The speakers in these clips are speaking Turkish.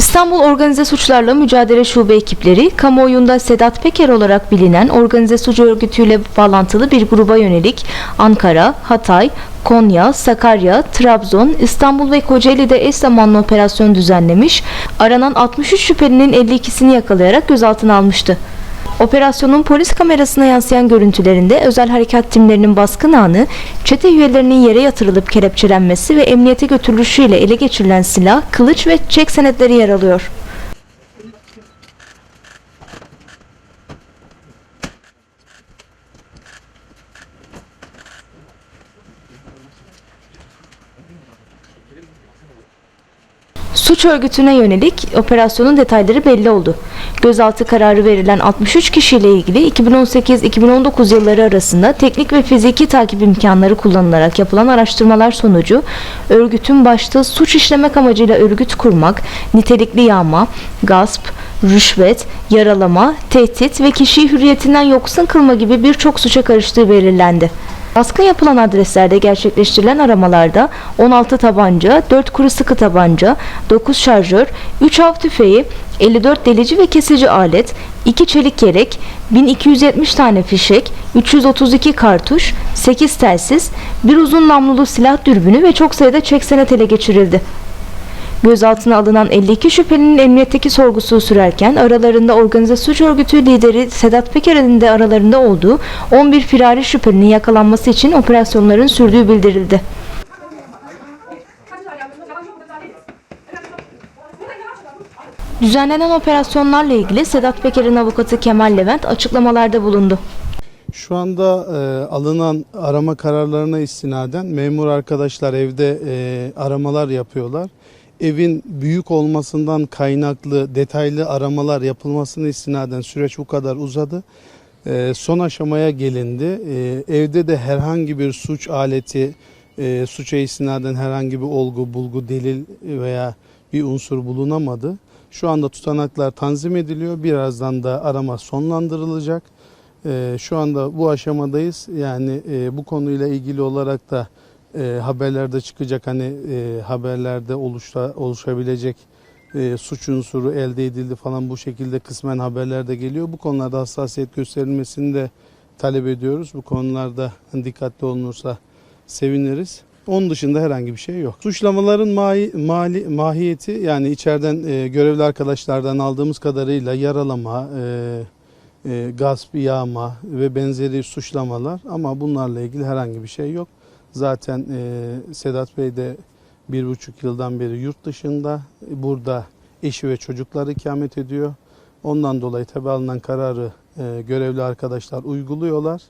İstanbul Organize Suçlarla Mücadele Şube ekipleri, kamuoyunda Sedat Peker olarak bilinen organize suç örgütüyle bağlantılı bir gruba yönelik Ankara, Hatay, Konya, Sakarya, Trabzon, İstanbul ve Kocaeli'de eş zamanlı operasyon düzenlemiş, aranan 63 şüphelinin 52'sini yakalayarak gözaltına almıştı. Operasyonun polis kamerasına yansıyan görüntülerinde özel harekat timlerinin baskın anı, çete üyelerinin yere yatırılıp kelepçelenmesi ve emniyete götürülüşüyle ele geçirilen silah, kılıç ve çek senetleri yer alıyor. Suç örgütüne yönelik operasyonun detayları belli oldu. Gözaltı kararı verilen 63 kişiyle ilgili 2018-2019 yılları arasında teknik ve fiziki takip imkanları kullanılarak yapılan araştırmalar sonucu örgütün başta suç işlemek amacıyla örgüt kurmak, nitelikli yağma, gasp, rüşvet, yaralama, tehdit ve kişiyi hürriyetinden yoksun kılma gibi birçok suça karıştığı belirlendi. Baskın yapılan adreslerde gerçekleştirilen aramalarda 16 tabanca, 4 kuru sıkı tabanca, 9 şarjör, 3 av tüfeği, 54 delici ve kesici alet, 2 çelik yelek, 1270 tane fişek, 332 kartuş, 8 telsiz, bir uzun namlulu silah dürbünü ve çok sayıda çek senet ele geçirildi. Gözaltına alınan 52 şüphelinin emniyetteki sorgusu sürerken aralarında organize suç örgütü lideri Sedat Peker'in de aralarında olduğu 11 firari şüphelinin yakalanması için operasyonların sürdüğü bildirildi. Düzenlenen operasyonlarla ilgili Sedat Peker'in avukatı Kemal Levent açıklamalarda bulundu. Şu anda e, alınan arama kararlarına istinaden memur arkadaşlar evde e, aramalar yapıyorlar. Evin büyük olmasından kaynaklı detaylı aramalar yapılmasına istinaden süreç bu kadar uzadı. E, son aşamaya gelindi. E, evde de herhangi bir suç aleti, e, suça istinaden herhangi bir olgu, bulgu, delil veya bir unsur bulunamadı. Şu anda tutanaklar tanzim ediliyor. Birazdan da arama sonlandırılacak. Ee, şu anda bu aşamadayız. Yani e, bu konuyla ilgili olarak da e, haberlerde çıkacak hani e, haberlerde oluşta, oluşabilecek e, suç unsuru elde edildi falan bu şekilde kısmen haberlerde geliyor. Bu konularda hassasiyet gösterilmesini de talep ediyoruz. Bu konularda hani dikkatli olunursa seviniriz. Onun dışında herhangi bir şey yok. Suçlamaların mahi, mali, mahiyeti yani içeriden e, görevli arkadaşlardan aldığımız kadarıyla yaralama, e, e, gasp, yağma ve benzeri suçlamalar ama bunlarla ilgili herhangi bir şey yok. Zaten e, Sedat Bey de bir buçuk yıldan beri yurt dışında, burada eşi ve çocukları ikamet ediyor. Ondan dolayı tabi alınan kararı e, görevli arkadaşlar uyguluyorlar.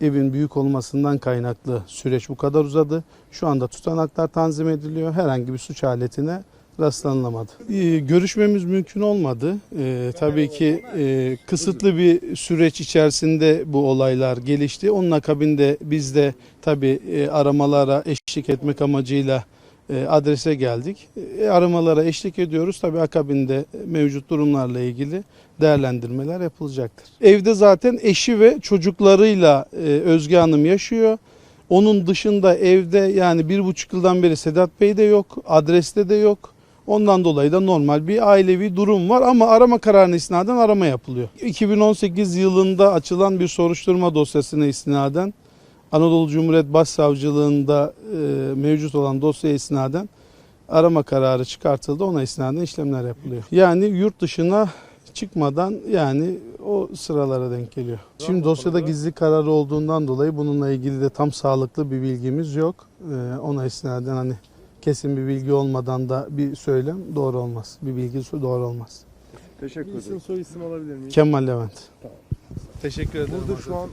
Evin büyük olmasından kaynaklı süreç bu kadar uzadı. Şu anda tutanaklar tanzim ediliyor. Herhangi bir suç aletine rastlanılamadı. Ee, görüşmemiz mümkün olmadı. Ee, tabii ki e, kısıtlı bir süreç içerisinde bu olaylar gelişti. Onun akabinde biz de tabii e, aramalara eşlik etmek amacıyla e, adrese geldik. E, aramalara eşlik ediyoruz. Tabii akabinde mevcut durumlarla ilgili değerlendirmeler yapılacaktır. Evde zaten eşi ve çocuklarıyla e, Özge Hanım yaşıyor. Onun dışında evde yani bir buçuk yıldan beri Sedat Bey de yok, adreste de yok. Ondan dolayı da normal bir ailevi durum var ama arama kararına istinaden arama yapılıyor. 2018 yılında açılan bir soruşturma dosyasına istinaden Anadolu Cumhuriyet Başsavcılığında e, mevcut olan dosya istinaden arama kararı çıkartıldı. Ona istinaden işlemler yapılıyor. Yani yurt dışına çıkmadan yani o sıralara denk geliyor. Şimdi dosyada gizli kararı olduğundan dolayı bununla ilgili de tam sağlıklı bir bilgimiz yok. E, ona istinaden hani kesin bir bilgi olmadan da bir söylem doğru olmaz. Bir bilgi doğru olmaz. Teşekkür ederim. İsim soy isim alabilir miyim? Kemal Levent. Tamam. Teşekkür ederim. Burada şu an